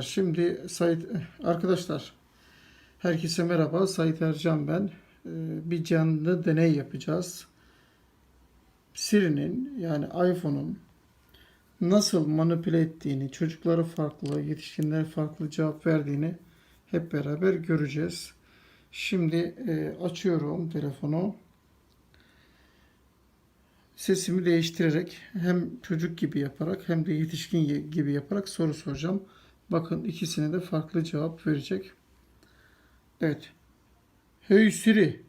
Arkadaşlar şimdi Sait arkadaşlar herkese merhaba. Sait Ercan ben. Ee, Bir canlı deney yapacağız. Siri'nin yani iPhone'un nasıl manipüle ettiğini, çocuklara farklı, yetişkinlere farklı cevap verdiğini hep beraber göreceğiz. Şimdi e, açıyorum telefonu. Sesimi değiştirerek hem çocuk gibi yaparak hem de yetişkin gibi yaparak soru soracağım. Bakın ikisine de farklı cevap verecek. Evet. Hey Siri.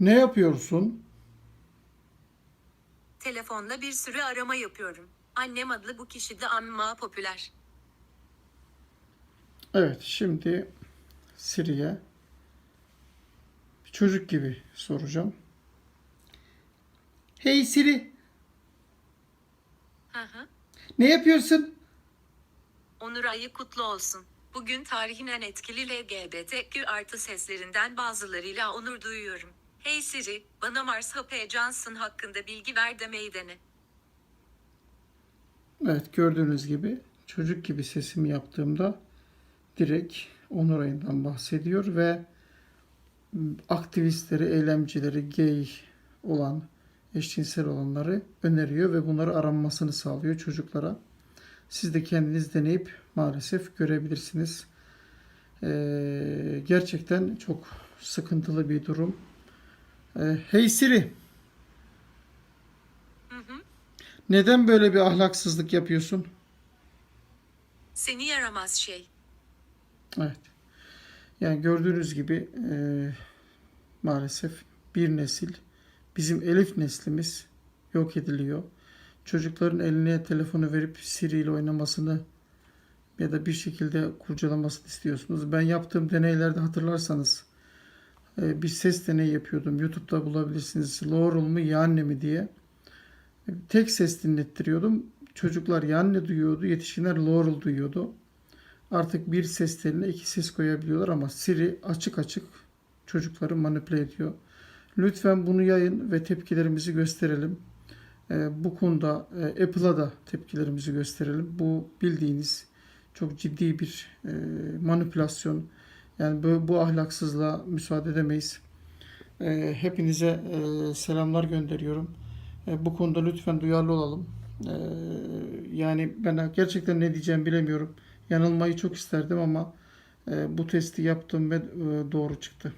Ne yapıyorsun? Telefonda bir sürü arama yapıyorum. Annem adlı bu kişi de amma popüler. Evet, şimdi Siri'ye çocuk gibi soracağım. Hey Siri, Hı hı. Ne yapıyorsun? Onur ayı kutlu olsun. Bugün tarihin en etkili LGBTQ artı seslerinden bazılarıyla onur duyuyorum. Hey Siri, bana Mars Hope Johnson hakkında bilgi ver demeyi dene. Evet, gördüğünüz gibi çocuk gibi sesimi yaptığımda direkt Onur Ayı'ndan bahsediyor ve aktivistleri, eylemcileri, gay olan, eşcinsel olanları öneriyor ve bunları aranmasını sağlıyor çocuklara. Siz de kendiniz deneyip maalesef görebilirsiniz. Ee, gerçekten çok sıkıntılı bir durum. Ee, hey Siri, neden böyle bir ahlaksızlık yapıyorsun? Seni yaramaz şey. Evet. Yani gördüğünüz gibi e, maalesef bir nesil, bizim Elif neslimiz yok ediliyor. Çocukların eline telefonu verip Siri ile oynamasını ya da bir şekilde kurcalamasını istiyorsunuz. Ben yaptığım deneylerde hatırlarsanız e, bir ses deneyi yapıyordum. YouTube'da bulabilirsiniz. Laurel mu Yanne mi diye. Tek ses dinlettiriyordum. Çocuklar Yanne duyuyordu, yetişkinler Laurel duyuyordu. Artık bir ses teline iki ses koyabiliyorlar ama Siri açık açık çocukları manipüle ediyor. Lütfen bunu yayın ve tepkilerimizi gösterelim. Ee, bu konuda e, Apple'a da tepkilerimizi gösterelim. Bu bildiğiniz çok ciddi bir e, manipülasyon. Yani bu, bu ahlaksızlığa müsaade edemeyiz. E, hepinize e, selamlar gönderiyorum. E, bu konuda lütfen duyarlı olalım. Yani ben gerçekten ne diyeceğimi bilemiyorum. Yanılmayı çok isterdim ama bu testi yaptım ve doğru çıktı.